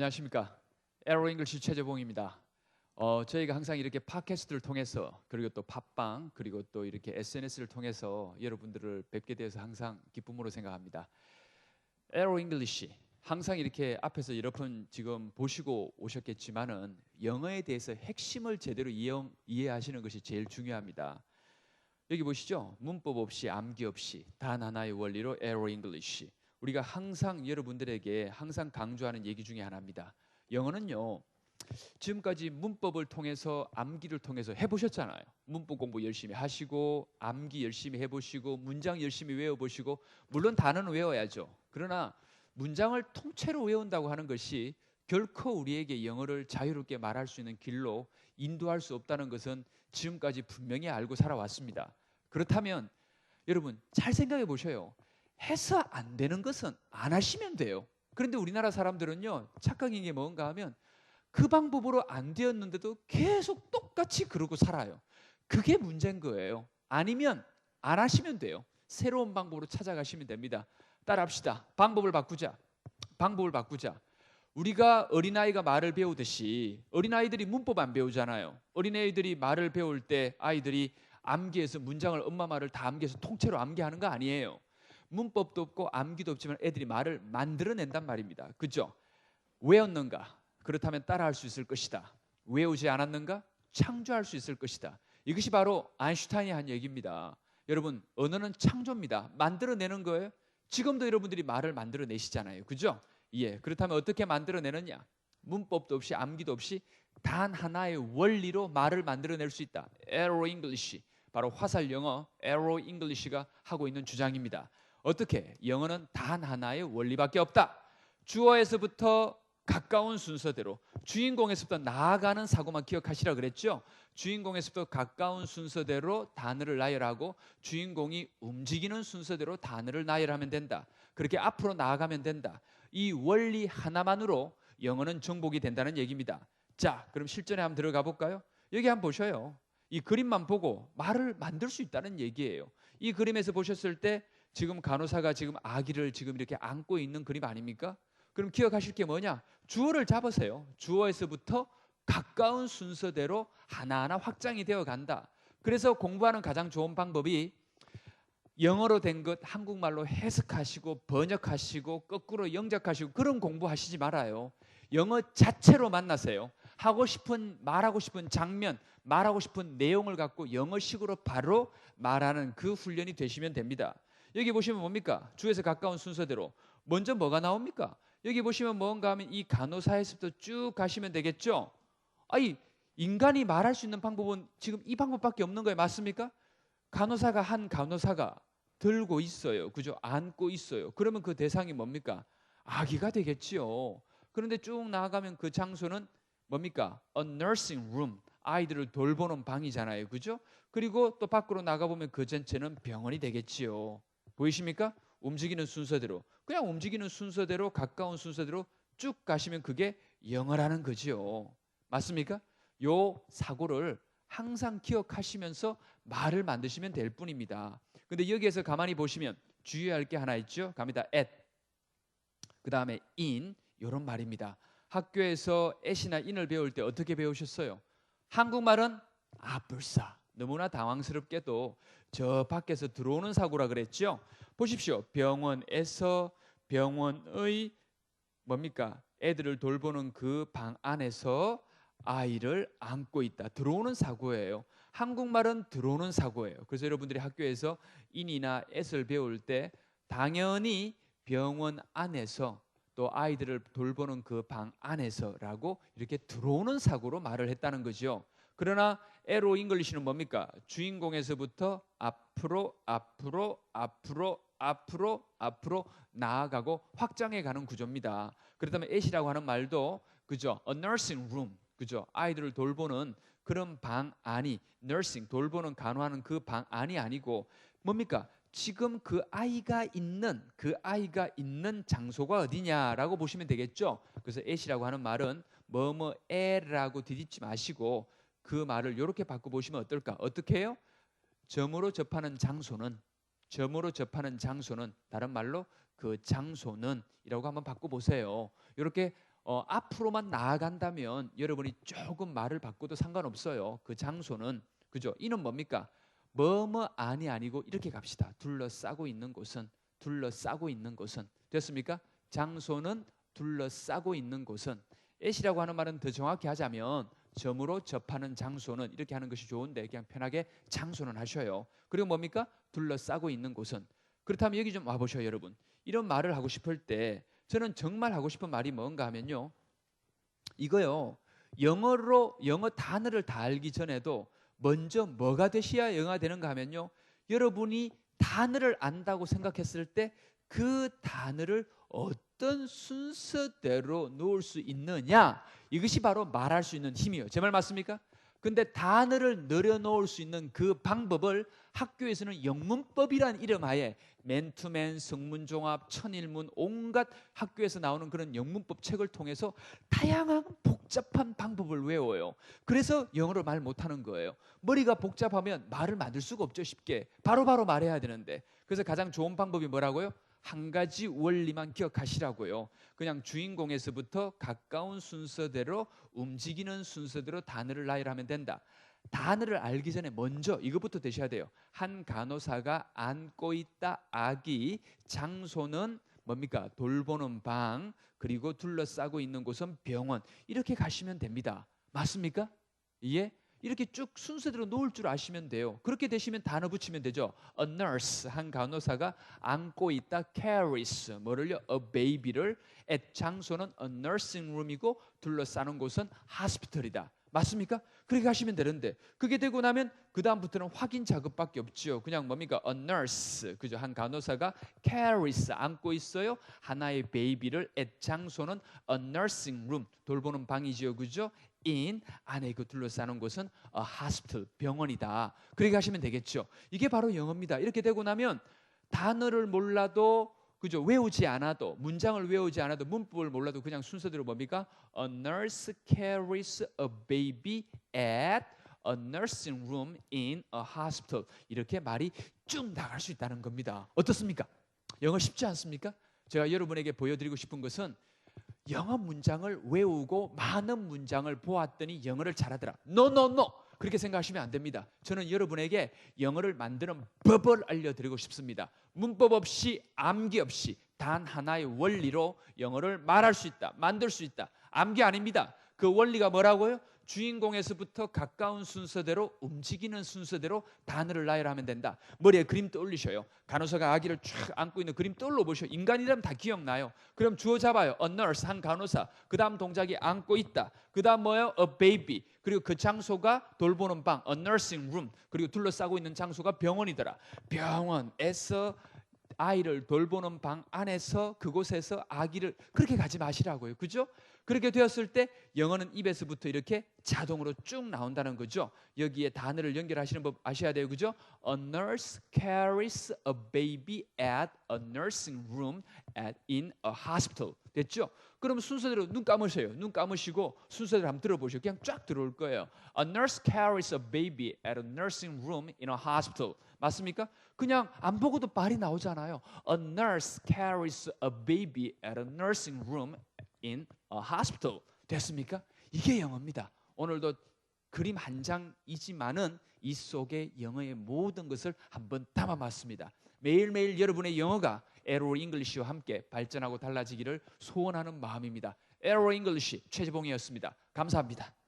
안녕하십니까 에로 잉글시 최재봉입니다. 어, 저희가 항상 이렇게 팟캐스트를 통해서 그리고 또 팟빵 그리고 또 이렇게 SNS를 통해서 여러분들을 뵙게 되어서 항상 기쁨으로 생각합니다. 에로 잉글리시 항상 이렇게 앞에서 여러 번 지금 보시고 오셨겠지만은 영어에 대해서 핵심을 제대로 이해, 이해하시는 것이 제일 중요합니다. 여기 보시죠. 문법 없이 암기 없이 단 하나의 원리로 에로 잉글리시. 우리가 항상 여러분들에게 항상 강조하는 얘기 중에 하나입니다. 영어는요. 지금까지 문법을 통해서 암기를 통해서 해보셨잖아요. 문법 공부 열심히 하시고 암기 열심히 해보시고 문장 열심히 외워보시고 물론 단어는 외워야죠. 그러나 문장을 통째로 외운다고 하는 것이 결코 우리에게 영어를 자유롭게 말할 수 있는 길로 인도할 수 없다는 것은 지금까지 분명히 알고 살아왔습니다. 그렇다면 여러분 잘 생각해 보셔요. 해서 안 되는 것은 안 하시면 돼요. 그런데 우리나라 사람들은요 착각인 게 뭔가 하면 그 방법으로 안 되었는데도 계속 똑같이 그러고 살아요. 그게 문제인 거예요. 아니면 안 하시면 돼요. 새로운 방법으로 찾아가시면 됩니다. 따라합시다. 방법을 바꾸자. 방법을 바꾸자. 우리가 어린아이가 말을 배우듯이 어린아이들이 문법 안 배우잖아요. 어린아이들이 말을 배울 때 아이들이 암기해서 문장을 엄마 말을 다 암기해서 통째로 암기하는 거 아니에요. 문법도 없고 암기도 없지만 애들이 말을 만들어낸단 말입니다. 그죠? 외웠는가? 그렇다면 따라할 수 있을 것이다. 외우지 않았는가? 창조할 수 있을 것이다. 이것이 바로 아인슈타인이 한 얘기입니다. 여러분, 언어는 창조입니다. 만들어내는 거예요. 지금도 여러분들이 말을 만들어내시잖아요. 그죠? 예. 그렇다면 어떻게 만들어내느냐? 문법도 없이 암기도 없이 단 하나의 원리로 말을 만들어낼 수 있다. Arrow English. 바로 화살 영어 Arrow English가 하고 있는 주장입니다. 어떻게? 영어는 단 하나의 원리밖에 없다. 주어에서부터 가까운 순서대로 주인공에서부터 나아가는 사고만 기억하시라 그랬죠. 주인공에서부터 가까운 순서대로 단어를 나열하고 주인공이 움직이는 순서대로 단어를 나열하면 된다. 그렇게 앞으로 나아가면 된다. 이 원리 하나만으로 영어는 정복이 된다는 얘기입니다. 자, 그럼 실전에 한번 들어가 볼까요? 여기 한번 보셔요. 이 그림만 보고 말을 만들 수 있다는 얘기예요. 이 그림에서 보셨을 때 지금 간호사가 지금 아기를 지금 이렇게 안고 있는 그림 아닙니까? 그럼 기억하실 게 뭐냐? 주어를 잡으세요. 주어에서부터 가까운 순서대로 하나하나 확장이 되어 간다. 그래서 공부하는 가장 좋은 방법이 영어로 된 것 한국말로 해석하시고 번역하시고 거꾸로 영작하시고 그런 공부하시지 말아요. 영어 자체로 만나세요. 하고 싶은 말하고 싶은 장면, 말하고 싶은 내용을 갖고 영어식으로 바로 말하는 그 훈련이 되시면 됩니다. 여기 보시면 뭡니까? 주에서 가까운 순서대로 먼저 뭐가 나옵니까? 여기 보시면 뭔가 하면 이 간호사에서부터 쭉 가시면 되겠죠. 아니 인간이 말할 수 있는 방법은 지금 이 방법밖에 없는 거예요. 맞습니까? 간호사가 한 간호사가 들고 있어요. 그죠? 안고 있어요. 그러면 그 대상이 뭡니까? 아기가 되겠지요. 그런데 쭉 나아가면 그 장소는 뭡니까? A nursing room. 아이들을 돌보는 방이잖아요. 그죠? 그리고 또 밖으로 나가보면 그 전체는 병원이 되겠지요. 보이십니까? 움직이는 순서대로. 그냥 움직이는 순서대로 가까운 순서대로 쭉 가시면 그게 영어라는 거지요. 맞습니까? 요 사고를 항상 기억하시면서 말을 만드시면 될 뿐입니다. 근데 여기에서 가만히 보시면 주의할 게 하나 있죠. 갑니다. at. 그다음에 in 이런 말입니다. 학교에서 at이나 in을 배울 때 어떻게 배우셨어요? 한국말은 아 불사 너무나 당황스럽게도 저 밖에서 들어오는 사고라 그랬죠. 보십시오. 병원에서 병원의 뭡니까? 애들을 돌보는 그 방 안에서 아이를 안고 있다. 들어오는 사고예요. 한국말은 들어오는 사고예요. 그래서 여러분들이 학교에서 인이나 애를 배울 때 당연히 병원 안에서 또 아이들을 돌보는 그 방 안에서라고 이렇게 들어오는 사고로 말을 했다는 거죠. 그러나 에로 잉글리시는 뭡니까? 주인공에서부터 앞으로 앞으로 앞으로 앞으로 앞으로 나아가고 확장해 가는 구조입니다. 그렇다면 애시라고 하는 말도 그죠? A nursing room. 그죠? 아이들을 돌보는 그런 방 안이 nursing 돌보는 간호하는 그 방 안이 아니고 뭡니까? 지금 그 아이가 있는 그 아이가 있는 장소가 어디냐라고 보시면 되겠죠. 그래서 애시라고 하는 말은 뭐뭐에라고 뒤집지 마시고 그 말을 이렇게 바꿔 보시면 어떨까? 어떻게 해요? 점으로 접하는 장소는 점으로 접하는 장소는 다른 말로 그 장소는이라고 한번 바꿔 보세요. 이렇게 어, 앞으로만 나아간다면 여러분이 조금 말을 바꿔도 상관없어요. 그 장소는 그죠? 이는 뭡니까? 뭐뭐 아니 아니고 이렇게 갑시다. 둘러싸고 있는 곳은 둘러싸고 있는 곳은 됐습니까? 장소는 둘러싸고 있는 곳은 애시라고 하는 말은 더 정확히 하자면 점으로 접하는 장소는 이렇게 하는 것이 좋은데 그냥 편하게 장소는 하셔요. 그리고 뭡니까? 둘러싸고 있는 곳은 그렇다면 여기 좀 와보셔요, 여러분. 이런 말을 하고 싶을 때 저는 정말 하고 싶은 말이 뭔가 하면요. 이거요. 영어로 영어 단어를 다 알기 전에도 먼저 뭐가 되셔야 영어가 되는가 하면요. 여러분이 단어를 안다고 생각했을 때 그 단어를 어떤 순서대로 놓을 수 있느냐 이것이 바로 말할 수 있는 힘이에요. 제 말 맞습니까? 근데 단어를 늘어놓을 수 있는 그 방법을 학교에서는 영문법이란 이름하에 맨투맨, 성문종합, 천일문 온갖 학교에서 나오는 그런 영문법 책을 통해서 다양한 복잡한 방법을 외워요. 그래서 영어를 말 못하는 거예요. 머리가 복잡하면 말을 만들 수가 없죠 쉽게. 바로바로 바로 말해야 되는데. 그래서 가장 좋은 방법이 뭐라고요? 한 가지 원리만 기억하시라고요. 그냥 주인공에서부터 가까운 순서대로 움직이는 순서대로 단어를 나열하면 된다. 단어를 알기 전에 먼저 이것부터 되셔야 돼요. 한 간호사가 안고 있다 아기 장소는 뭡니까? 돌보는 방 그리고 둘러싸고 있는 곳은 병원 이렇게 가시면 됩니다. 맞습니까? 예? 이렇게 쭉 순서대로 놓을 줄 아시면 돼요. 그렇게 되시면 단어 붙이면 되죠. A nurse 한 간호사가 안고 있다 carries 뭐를요? A baby를 at 장소는 a nursing room이고 둘러싸는 곳은 hospital이다. 맞습니까? 그렇게 하시면 되는데 그게 되고 나면 그 다음부터는 확인 작업밖에 없죠. 그냥 뭡니까? A nurse 그죠? 한 간호사가 carries 안고 있어요. 하나의 베이비를 at 장소는 a nursing room 돌보는 방이지요, 그죠? In 안에 그 둘러싸는 곳은 a hospital 병원이다. 그렇게 하시면 되겠죠. 이게 바로 영어입니다. 이렇게 되고 나면 단어를 몰라도 그죠 외우지 않아도 문장을 외우지 않아도 문법을 몰라도 그냥 순서대로 뭡니까? A nurse carries a baby at a nursing room in a hospital 이렇게 말이 쭉 나갈 수 있다는 겁니다. 어떻습니까? 영어 쉽지 않습니까? 제가 여러분에게 보여드리고 싶은 것은 영어 문장을 외우고 많은 문장을 보았더니 영어를 잘하더라. No, no, no. 그렇게 생각하시면 안 됩니다. 저는 여러분에게 영어를 만드는 법을 알려드리고 싶습니다. 문법 없이 암기 없이 단 하나의 원리로 영어를 말할 수 있다, 만들 수 있다. 암기 아닙니다. 그 원리가 뭐라고요? 주인공에서부터 가까운 순서대로 움직이는 순서대로 단어를 나열하면 된다. 머리에 그림 떠올리셔요. 간호사가 아기를 쫙 안고 있는 그림 떠올려 보셔. 인간이라면 다 기억나요. 그럼 주어 잡아요. A nurse 한 간호사. 그 다음 동작이 안고 있다. 그 다음 뭐예요? A baby. 그리고 그 장소가 돌보는 방, a nursing room. 그리고 둘러싸고 있는 장소가 병원이더라. 병원에서 아이를 돌보는 방 안에서 그곳에서 아기를 그렇게 가지 마시라고요. 그죠? 그렇게 되었을 때 영어는 입에서부터 이렇게 자동으로 쭉 나온다는 거죠. 여기에 단어를 연결하시는 법 아셔야 돼요. 그죠? A nurse carries a baby at a nursing room at in a hospital. 됐죠? 그럼 순서대로 눈 감으세요. 눈 감으시고 순서대로 한번 들어보시고 그냥 쫙 들어올 거예요. A nurse carries a baby at a nursing room in a hospital. 맞습니까? 그냥 안 보고도 말이 나오잖아요. A nurse carries a baby at a nursing room in a hospital. 됐습니까? 이게 영어입니다. 오늘도 그림 한 장이지만은 이 속에 영어의 모든 것을 한번 담아봤습니다. 매일매일 여러분의 영어가 에로 잉글리시와 함께 발전하고 달라지기를 소원하는 마음입니다. 에로 잉글리시 최재봉이었습니다. 감사합니다.